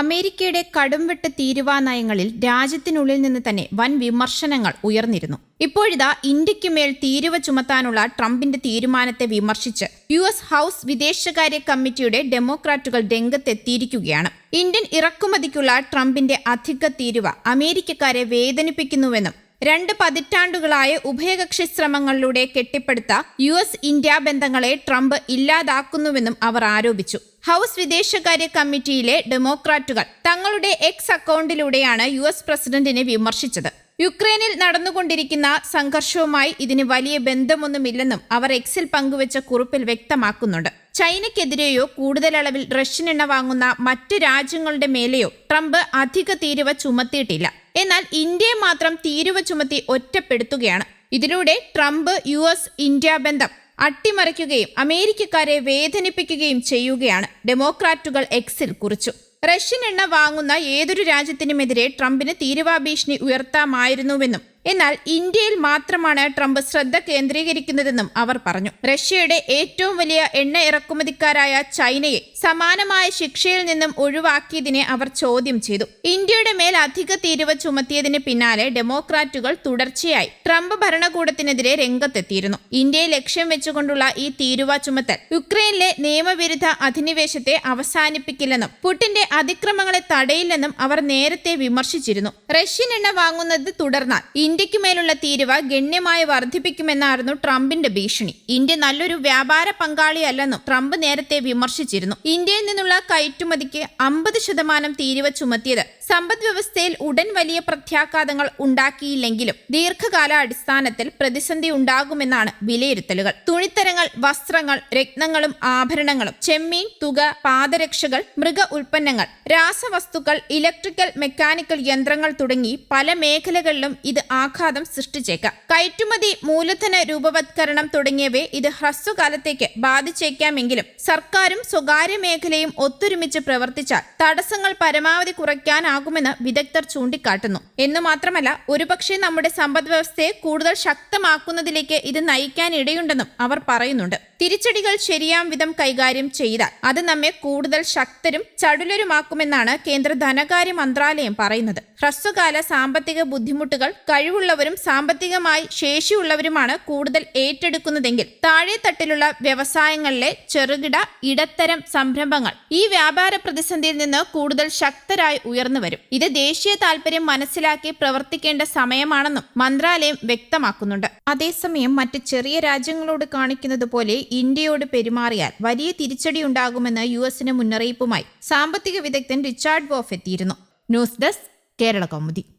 അമേരിക്കയുടെ കടുംവെട്ട് തീരുവാ നയങ്ങളിൽ രാജ്യത്തിനുള്ളിൽ നിന്ന് തന്നെ വൻ വിമർശനങ്ങൾ ഉയർന്നിരുന്നു. ഇപ്പോഴിതാ ഇന്ത്യയ്ക്ക് മേൽ തീരുവ ചുമത്താനുള്ള ട്രംപിന്റെ തീരുമാനത്തെ വിമർശിച്ച് യു എസ് ഹൌസ് വിദേശകാര്യ കമ്മിറ്റിയുടെ ഡെമോക്രാറ്റുകൾ രംഗത്തെത്തിയിരിക്കുകയാണ്. ഇന്ത്യൻ ഇറക്കുമതിക്കുള്ള ട്രംപിന്റെ അധിക തീരുവ അമേരിക്കക്കാരെ വേദനിപ്പിക്കുന്നുവെന്നും രണ്ട് പതിറ്റാണ്ടുകളായ ഉഭയകക്ഷി ശ്രമങ്ങളിലൂടെ കെട്ടിപ്പടുത്ത യു എസ് ഇന്ത്യ ബന്ധങ്ങളെ ട്രംപ് ഇല്ലാതാക്കുന്നുവെന്നും അവർ ആരോപിച്ചു. ഹൗസ് വിദേശകാര്യ കമ്മിറ്റിയിലെ ഡെമോക്രാറ്റുകൾ തങ്ങളുടെ എക്സ് അക്കൗണ്ടിലൂടെയാണ് യു എസ് പ്രസിഡന്റിനെ വിമർശിച്ചത്. യുക്രൈനിൽ നടന്നുകൊണ്ടിരിക്കുന്ന സംഘർഷവുമായി ഇതിന് വലിയ ബന്ധമൊന്നുമില്ലെന്നും അവർ എക്സിൽ പങ്കുവച്ച കുറിപ്പിൽ വ്യക്തമാക്കുന്നുണ്ട്. ചൈനയ്ക്കെതിരെയോ കൂടുതൽ അളവിൽ റഷ്യൻ എണ്ണ വാങ്ങുന്ന മറ്റ് രാജ്യങ്ങളുടെ മേലെയോ ട്രംപ് അധിക തീരുവ ചുമത്തിയിട്ടില്ല. എന്നാൽ ഇന്ത്യയെ മാത്രം തീരുവ ചുമത്തി ഒറ്റപ്പെടുത്തുകയാണ്. ഇതിലൂടെ ട്രംപ് യു എസ് ഇന്ത്യ ബന്ധം അട്ടിമറിക്കുകയും അമേരിക്കക്കാരെ വേദനിപ്പിക്കുകയും ചെയ്യുകയാണ് ഡെമോക്രാറ്റുകൾ എക്സിൽ കുറിച്ചു. റഷ്യൻ എണ്ണ വാങ്ങുന്ന ഏതൊരു രാജ്യത്തിനുമെതിരെ ട്രംപിന് തീരുവാ ഭീഷണി ഉയർത്താമായിരുന്നുവെന്നും എന്നാൽ ഇന്ത്യയിൽ മാത്രമാണ് ട്രംപ് ശ്രദ്ധ കേന്ദ്രീകരിക്കുന്നതെന്നും അവർ പറഞ്ഞു. റഷ്യയുടെ ഏറ്റവും വലിയ എണ്ണ ഇറക്കുമതിക്കാരായ ചൈനയെ സമാനമായ ശിക്ഷയിൽ നിന്നും ഒഴിവാക്കിയതിനെ അവർ ചോദ്യം ചെയ്തു. ഇന്ത്യയുടെ മേൽ അധിക തീരുവ ചുമത്തിയതിന് പിന്നാലെ ഡെമോക്രാറ്റുകൾ തുടർച്ചയായി ട്രംപ് ഭരണകൂടത്തിനെതിരെ രംഗത്തെത്തിയിരുന്നു. ഇന്ത്യയെ ലക്ഷ്യം വെച്ചുകൊണ്ടുള്ള ഈ തീരുവ ചുമത്തൽ യുക്രൈനിലെ നിയമവിരുദ്ധ അധിനിവേശത്തെ അവസാനിപ്പിക്കില്ലെന്നും പുടിന്റെ അതിക്രമങ്ങളെ തടയില്ലെന്നും അവർ നേരത്തെ വിമർശിച്ചിരുന്നു. റഷ്യൻ എണ്ണ വാങ്ങുന്നത് തുടർന്നാൽ ഇന്ത്യയ്ക്ക് മേലുള്ള തീരുവ ഗണ്യമായി വർദ്ധിപ്പിക്കുമെന്നായിരുന്നു ട്രംപിന്റെ ഭീഷണി. ഇന്ത്യ നല്ലൊരു വ്യാപാര പങ്കാളിയല്ലെന്നും ട്രംപ് നേരത്തെ വിമർശിച്ചിരുന്നു. ഇന്ത്യയിൽ നിന്നുള്ള കയറ്റുമതിക്ക് അമ്പത് ശതമാനം തീരുവ ചുമത്തിയത് സമ്പദ് വ്യവസ്ഥയിൽ ഉടൻ വലിയ പ്രത്യാഘാതങ്ങൾ ഉണ്ടാക്കിയില്ലെങ്കിലും ദീർഘകാല അടിസ്ഥാനത്തിൽ പ്രതിസന്ധി ഉണ്ടാകുമെന്നാണ് വിലയിരുത്തലുകൾ. തുണിത്തരങ്ങൾ വസ്ത്രങ്ങൾ രത്നങ്ങളും ആഭരണങ്ങളും ചെമ്മീൻ തുക പാദരക്ഷകൾ മൃഗ ഉൽപ്പന്നങ്ങൾ രാസവസ്തുക്കൾ ഇലക്ട്രിക്കൽ മെക്കാനിക്കൽ യന്ത്രങ്ങൾ തുടങ്ങി പല മേഖലകളിലും ഇത് ആഘാതം സൃഷ്ടിച്ചേക്കാം. കയറ്റുമതി മൂലധന രൂപവത്കരണം തുടങ്ങിയവയെ ഇത് ഹ്രസ്വകാലത്തേക്ക് ബാധിച്ചേക്കാമെങ്കിലും സർക്കാരും സ്വകാര്യ മേഖലയും ഒത്തൊരുമിച്ച് പ്രവർത്തിച്ചാൽ തടസ്സങ്ങൾ പരമാവധി കുറയ്ക്കാനാകുമെന്ന് വിദഗ്ധർ ചൂണ്ടിക്കാട്ടുന്നു. എന്നു മാത്രമല്ല ഒരുപക്ഷെ നമ്മുടെ സമ്പദ് വ്യവസ്ഥയെ കൂടുതൽ ശക്തമാക്കുന്നതിലേക്ക് ഇത് നയിക്കാൻ ഇടയുണ്ടെന്നും അവർ പറയുന്നുണ്ട്. തിരിച്ചടികൾ ശരിയാം വിധം കൈകാര്യം ചെയ്താൽ അത് നമ്മെ കൂടുതൽ ശക്തരും ചടുലരുമാക്കുമെന്നാണ് കേന്ദ്ര ധനകാര്യ മന്ത്രാലയം പറയുന്നത്. ഹ്രസ്വകാല സാമ്പത്തിക ബുദ്ധിമുട്ടുകൾ കഴിവുള്ളവരും സാമ്പത്തികമായി ശേഷിയുള്ളവരുമാണ് കൂടുതൽ ഏറ്റെടുക്കുന്നതെങ്കിൽ താഴെത്തട്ടിലുള്ള വ്യവസായങ്ങളിലെ ചെറുകിട ഇടത്തരം സംരംഭങ്ങൾ ഈ വ്യാപാര പ്രതിസന്ധിയിൽ നിന്ന് കൂടുതൽ ശക്തരായി ഉയർന്നു വരും. ഇത് ദേശീയ താൽപര്യം മനസ്സിലാക്കി പ്രവർത്തിക്കേണ്ട സമയമാണെന്നും മന്ത്രാലയം വ്യക്തമാക്കുന്നുണ്ട്. അതേസമയം മറ്റ് ചെറിയ രാജ്യങ്ങളോട് കാണിക്കുന്നത് പോലെ ഇന്ത്യയോട് പെരുമാറിയാൽ വലിയ തിരിച്ചടി ഉണ്ടാകുമെന്ന് യു എസിന് മുന്നറിയിപ്പുമായി സാമ്പത്തിക വിദഗ്ധൻ റിച്ചാർഡ് ബോഫ് എത്തിയിരുന്നു. News desk Kerala Kaumudi.